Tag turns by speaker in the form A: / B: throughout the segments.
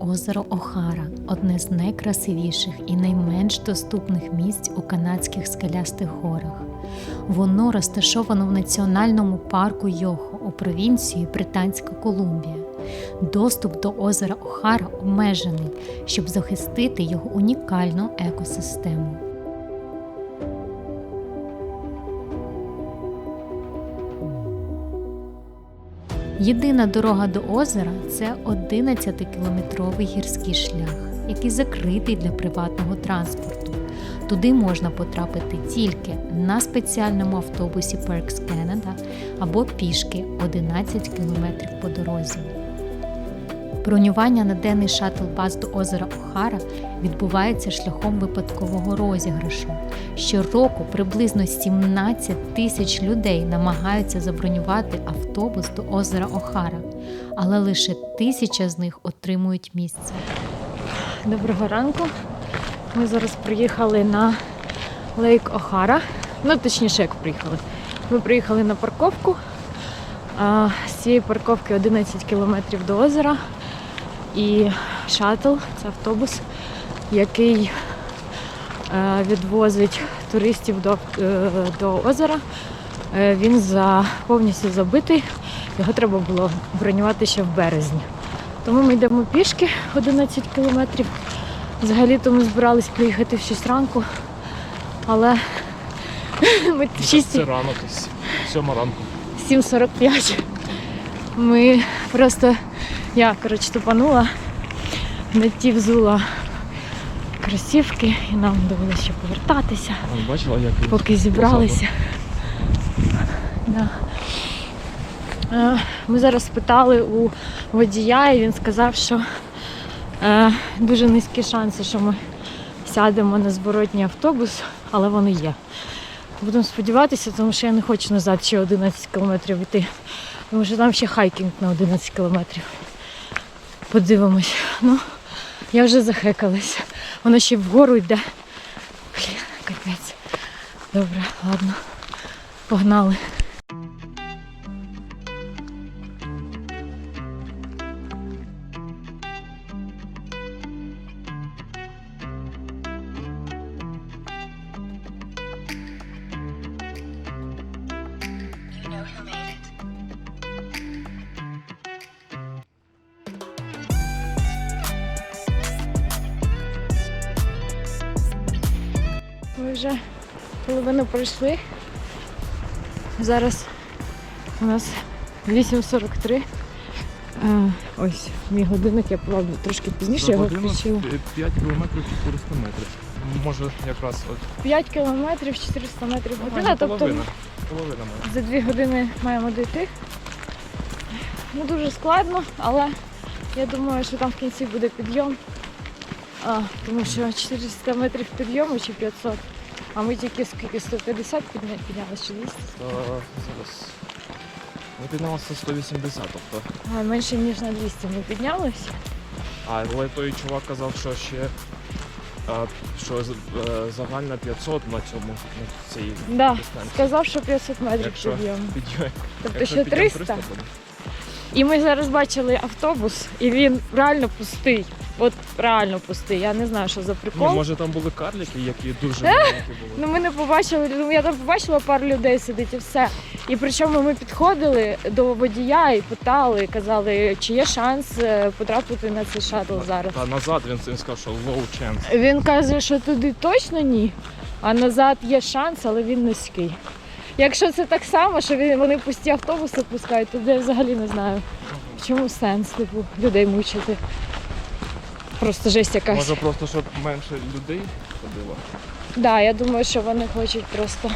A: озеро Охара одне з найкрасивіших і найменш доступних місць у канадських скелястих горах. Воно розташовано в національному парку Йохо у провінції Британська Колумбія. Доступ до озера Охара обмежений, щоб захистити його унікальну екосистему. Єдина дорога до озера це 11-кілометровий гірський шлях, який закритий для приватного транспорту. Туди можна потрапити тільки на спеціальному автобусі Perks Canada або пішки 11 кілометрів по дорозі. Бронювання на денний шаттл-бас до озера Охара відбувається шляхом випадкового розіграшу. Щороку приблизно 17 тисяч людей намагаються забронювати автобус до озера Охара, але лише тисяча з них отримують місце. Доброго ранку. Ми зараз приїхали на Лейк Охара. Ну, точніше, як приїхали. Ми приїхали на парковку. З цієї парковки 11 кілометрів до озера. І шатл це автобус, який е, відвозить туристів до, е, до озера. Е, Він за, повністю забитий, його треба було бронювати ще в березні. Тому ми йдемо пішки 11 кілометрів. Взагалі-то ми збирались приїхати в 6 ранку, але ми в 6
B: Це ранок, ось, сьома ранку.
A: 7.45. Ми просто, я, коротше, тупанула, не ті взула кросівки, і нам довелося ще повертатися,
B: Вон, бачила, як
A: поки зібралися. Да. Е, Ми зараз питали у водія, і він сказав, що е, дуже низькі шанси, що ми сядемо на зворотній автобус, але вони є. Будемо сподіватися, тому що я не хочу назад ще 11 кілометрів йти. Тому що там ще хайкінг на 11 кілометрів. Подивимось. Ну, я вже захекалася. Воно ще вгору йде. Блін, капець. Добре, ладно. Погнали. Ми вже половину пройшли. Зараз у нас 8.43. Е, Ось мій годинник, я була трошки пізніше його включила.
B: 5 кілометрів 400 метрів. Може якраз от
A: 5 кілометрів 400 метрів
B: майже
A: година, тобто
B: половина. Половина може.
A: за 2 години маємо дійти. Ну, дуже складно, але я думаю, що там в кінці буде підйом. А, тому що 400 метрів підйому чи 500. А ми тільки скільки 150 підня- піднялися чи 200.
B: Та, зараз. Ми піднялися 180, тобто.
A: А, менше ніж на 200 ми піднялися.
B: А, але той чувак казав, що ще а, що з- е, загальна 500 на цьому на цій
A: Да,
B: дистанції.
A: сказав, що 500 метрів
B: Якщо
A: підйом.
B: підйом.
A: Тобто
B: якщо
A: ще
B: підйом
A: 300.
B: буде.
A: І ми зараз бачили автобус, і він реально пустий. От реально пустий. Я не знаю, що за
B: Ні,
A: прикол.
B: може там були карлики, які дуже маленькі були.
A: Ну ми не побачили, ну я там побачила пару людей сидить і все. І причому ми підходили до водія і питали, казали, чи є шанс е, потрапити на цей шаттл зараз.
B: Та назад він, він сказав, що low chance.
A: Він каже, що туди точно ні, а назад є шанс, але він низький. Якщо це так само, що вони пусті автобуси пускають, то я взагалі не знаю. В чому сенс типу, людей мучити. Просто жесть якась.
B: Може просто, щоб менше людей ходило.
A: Да, я думаю, що вони хочуть просто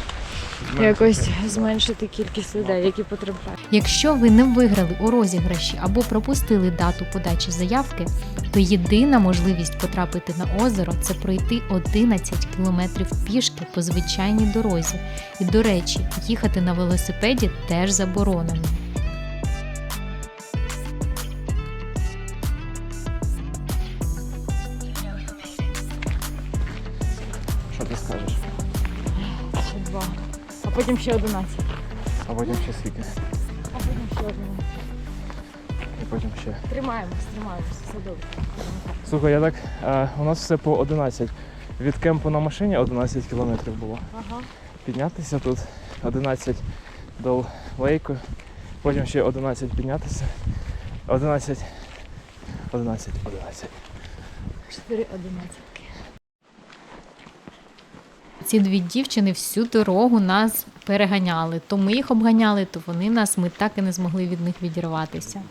A: якось зменшити кількість людей, які потрапляють. Якщо ви не виграли у розіграші або пропустили дату подачі заявки, то єдина можливість потрапити на озеро це пройти 11 кілометрів пішки по звичайній дорозі. І, до речі, їхати на велосипеді теж заборонено. Потім ще 11.
B: А потім ще скільки?
A: А потім ще 11.
B: і потім ще.
A: Тримаємось, тримаємось, все добре.
B: Слухай, я так. Е, у нас все по 11. Від кемпу на машині 11 кілометрів було.
A: Ага.
B: Піднятися тут 11 до лейку, потім ще 11 піднятися. 11. 11, 11.
A: 4 одинадцятки. Ці дві дівчини всю дорогу нас переганяли. То ми їх обганяли, то вони нас. Ми так і не змогли від них відірватися.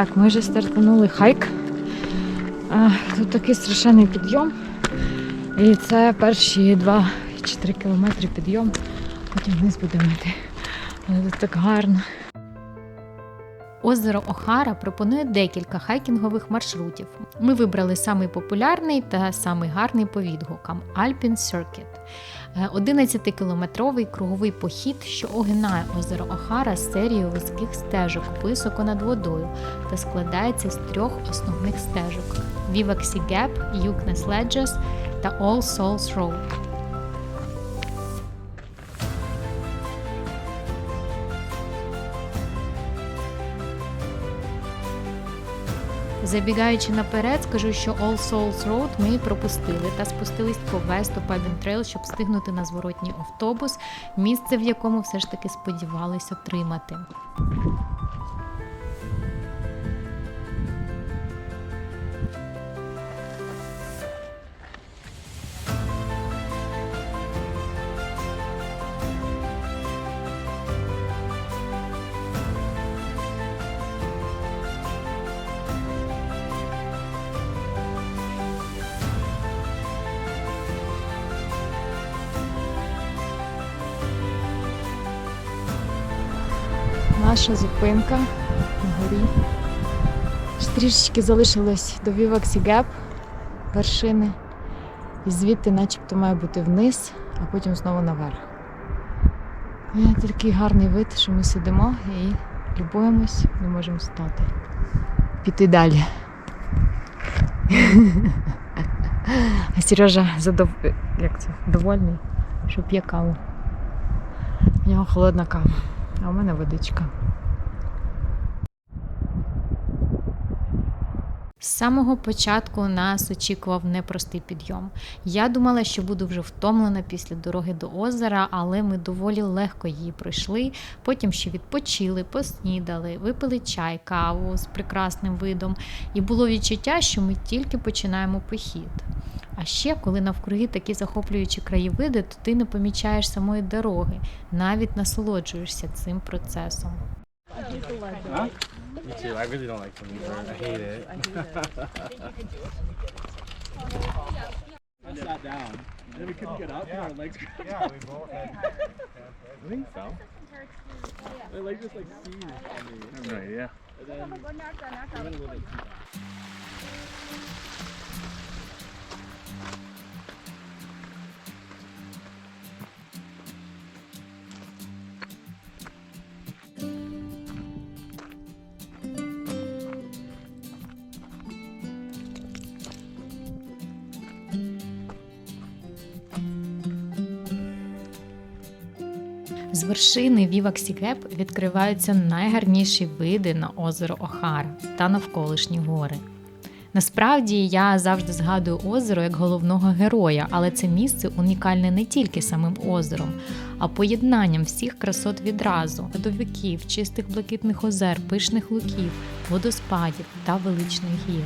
C: Так, ми вже стартанули хайк. Тут такий страшенний підйом. І це перші 2 чи 3 кілометри підйом. Потім вниз будемо йти. Але тут так гарно.
A: Озеро Охара пропонує декілька хайкінгових маршрутів. Ми вибрали самий популярний та самий гарний по відгукам Alpine Circuit. Е, 11-кілометровий круговий похід, що огинає озеро Охара з серією вузьких стежок високо над водою та складається з трьох основних стежок: Vivaxi Gap, Yuknes Ledges та All Souls Road. Забігаючи наперед, скажу, що All Souls Road ми пропустили та спустились по Весту Pubin Trail, щоб встигнути на зворотній автобус, місце в якому все ж таки сподівались отримати.
C: Наша зупинка на горі. Трішечки залишилось до Vivaxi Gap, вершини. І звідти начебто має бути вниз, а потім знову наверх. Е, Такий гарний вид, що ми сидимо і любуємось, не можемо стати. Піти далі. А Сережа задов... як це? довольний, що п'є каву. У нього холодна кава, а у мене водичка.
A: З самого початку нас очікував непростий підйом. Я думала, що буду вже втомлена після дороги до озера, але ми доволі легко її пройшли. Потім ще відпочили, поснідали, випили чай, каву з прекрасним видом, і було відчуття, що ми тільки починаємо похід. А ще, коли навкруги такі захоплюючі краєвиди, то ти не помічаєш самої дороги, навіть насолоджуєшся цим процесом.
D: Me too. I really don't like to leave I hate it. I sat down. And then we couldn't get up and our legs Yeah, we both had. I think so. My legs just like seized on me. Right, yeah. And then
A: З вершини Віваксі-Геп відкриваються найгарніші види на озеро Охара та навколишні гори. Насправді я завжди згадую озеро як головного героя, але це місце унікальне не тільки самим озером, а поєднанням всіх красот відразу: льодовиків, чистих блакитних озер, пишних луків, водоспадів та величних гір.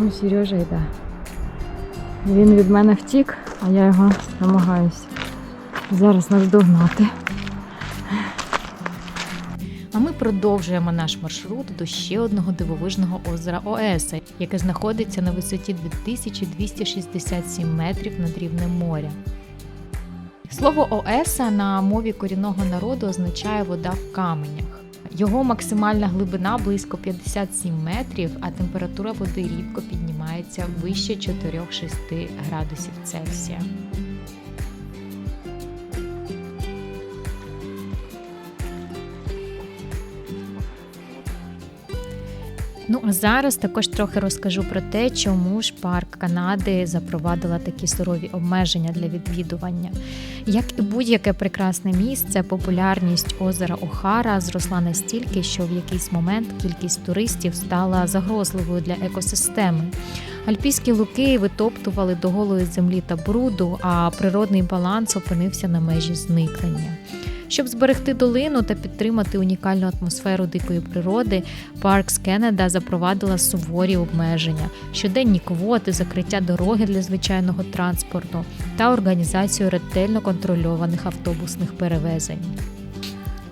C: Там Сережа йде. Він від мене втік, а я його намагаюся зараз наздогнати.
A: А ми продовжуємо наш маршрут до ще одного дивовижного озера Оеса, яке знаходиться на висоті 2267 метрів над рівнем моря. Слово Оеса на мові корінного народу означає вода в каменях. Його максимальна глибина близько 57 метрів, а температура води рідко піднімається вище 4-6 градусів Цельсія. Ну а зараз також трохи розкажу про те, чому ж парк Канади запровадила такі сурові обмеження для відвідування. Як і будь-яке прекрасне місце, популярність озера Охара зросла настільки, що в якийсь момент кількість туристів стала загрозливою для екосистеми. Альпійські луки витоптували до голої землі та бруду, а природний баланс опинився на межі зникнення. Щоб зберегти долину та підтримати унікальну атмосферу дикої природи, Parks Canada запровадила суворі обмеження, щоденні квоти, закриття дороги для звичайного транспорту та організацію ретельно контрольованих автобусних перевезень.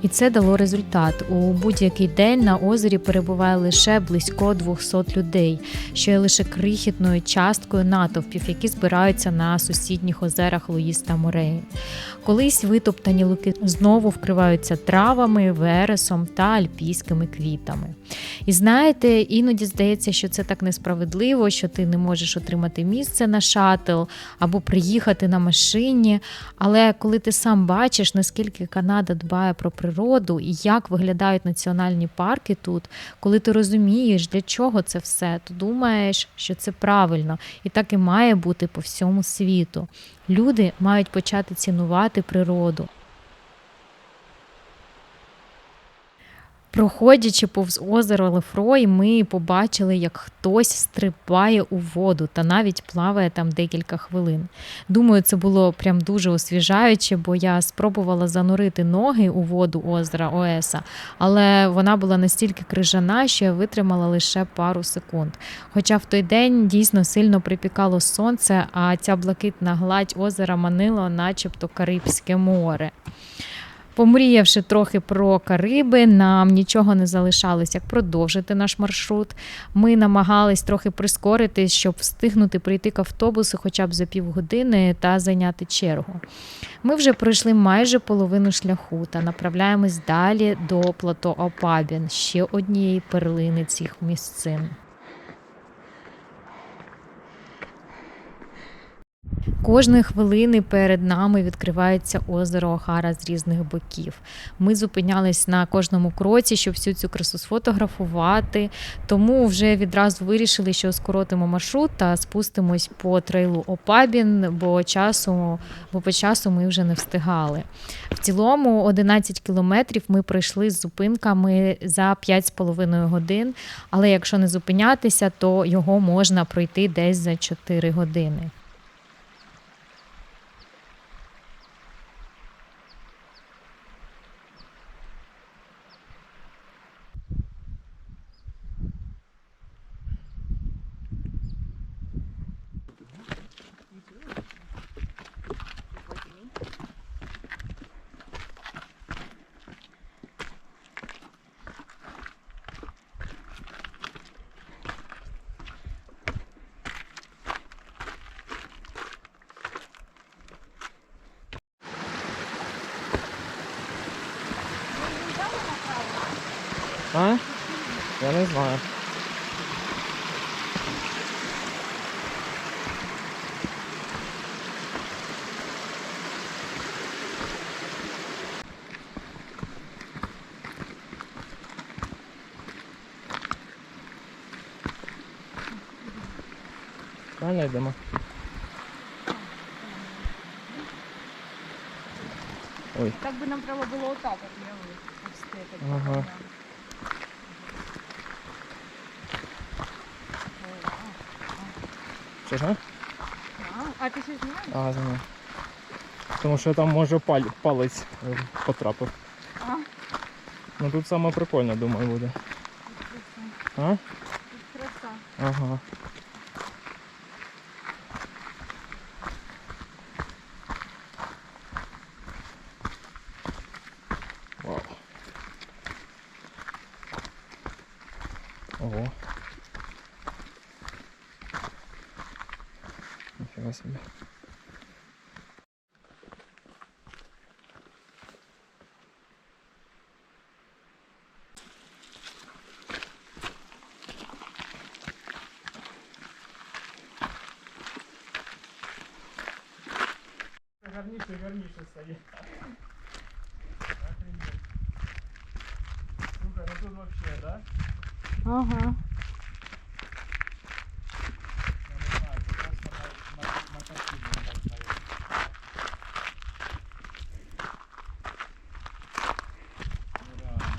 A: І це дало результат. У будь-який день на озері перебуває лише близько 200 людей, що є лише крихітною часткою натовпів, які збираються на сусідніх озерах Луїс та Мореї. Колись витоптані луки знову вкриваються травами, вересом та альпійськими квітами. І знаєте, іноді здається, що це так несправедливо, що ти не можеш отримати місце на шатл або приїхати на машині. Але коли ти сам бачиш, наскільки Канада дбає про природу і як виглядають національні парки тут, коли ти розумієш, для чого це все, то думаєш, що це правильно, і так і має бути по всьому світу. Люди мають почати цінувати природу. Проходячи повз озеро Лефрой, ми побачили, як хтось стрибає у воду та навіть плаває там декілька хвилин. Думаю, це було прям дуже освіжаюче, бо я спробувала занурити ноги у воду озера Оеса, але вона була настільки крижана, що я витримала лише пару секунд. Хоча в той день дійсно сильно припікало сонце, а ця блакитна гладь озера манила, начебто Карибське море. Помріявши трохи про Кариби, нам нічого не залишалось, як продовжити наш маршрут. Ми намагались трохи прискоритись, щоб встигнути прийти к автобусу хоча б за півгодини та зайняти чергу. Ми вже пройшли майже половину шляху та направляємось далі до плато Опабін, ще однієї перлини цих місцин. Кожної хвилини перед нами відкривається озеро Охара з різних боків. Ми зупинялись на кожному кроці, щоб всю цю красу сфотографувати. Тому вже відразу вирішили, що скоротимо маршрут та спустимось по трейлу Опабін, бо часу, бо по часу ми вже не встигали. В цілому 11 кілометрів ми пройшли з зупинками за 5,5 годин. Але якщо не зупинятися, то його можна пройти десь за 4 години.
B: А? Я не знаю. Правильно йдемо? Ой.
C: Так би нам треба було отак от я
B: Ага. Що ж? а?
C: А ти щось знаєш?
B: Ага, знаю. Тому що там може паль... палець е, потрапив.
C: А.
B: Ну тут саме прикольно, думаю, буде. А?
C: Краса.
B: Ага.
D: Гарніше, гарніше стає. Сука, ну тут вообще, да?
C: Ага.
D: Я не знаю, це просто на, на, на картину так навіть. Ну, реально.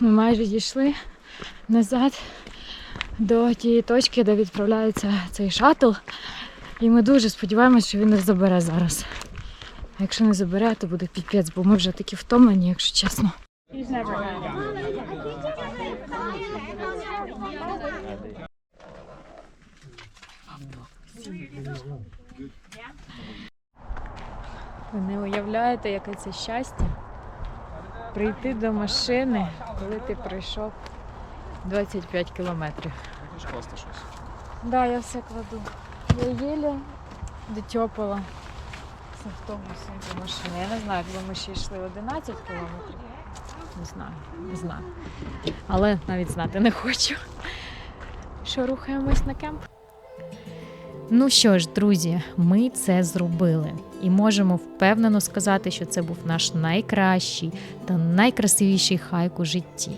C: Ми майже дійшли назад до тієї точки, де відправляється цей шатл. І ми дуже сподіваємось, що він нас забере зараз. А якщо не забере, то буде піпець, бо ми вже такі втомлені, якщо чесно. Ви не уявляєте, яке це щастя прийти до машини, коли ти пройшов 25 кілометрів.
B: Будеш класти щось?
C: Да, я все кладу. Я єлі дотьопала з автобусом до машини. Я не знаю, коли ми ще йшли 11 кілометрів. Не знаю, не знаю. Але навіть знати не хочу. Що рухаємось на кемп?
A: Ну що ж, друзі, ми це зробили і можемо впевнено сказати, що це був наш найкращий та найкрасивіший хайк у житті.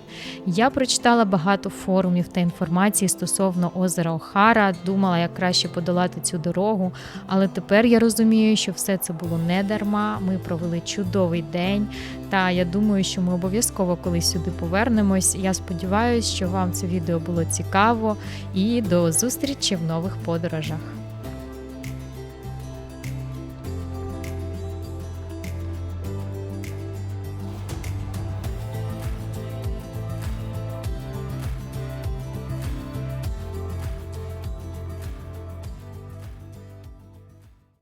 A: Я прочитала багато форумів та інформації стосовно озера Охара, думала, як краще подолати цю дорогу, але тепер я розумію, що все це було не дарма. Ми провели чудовий день, та я думаю, що ми обов'язково колись сюди повернемось. Я сподіваюся, що вам це відео було цікаво і до зустрічі в нових подорожах.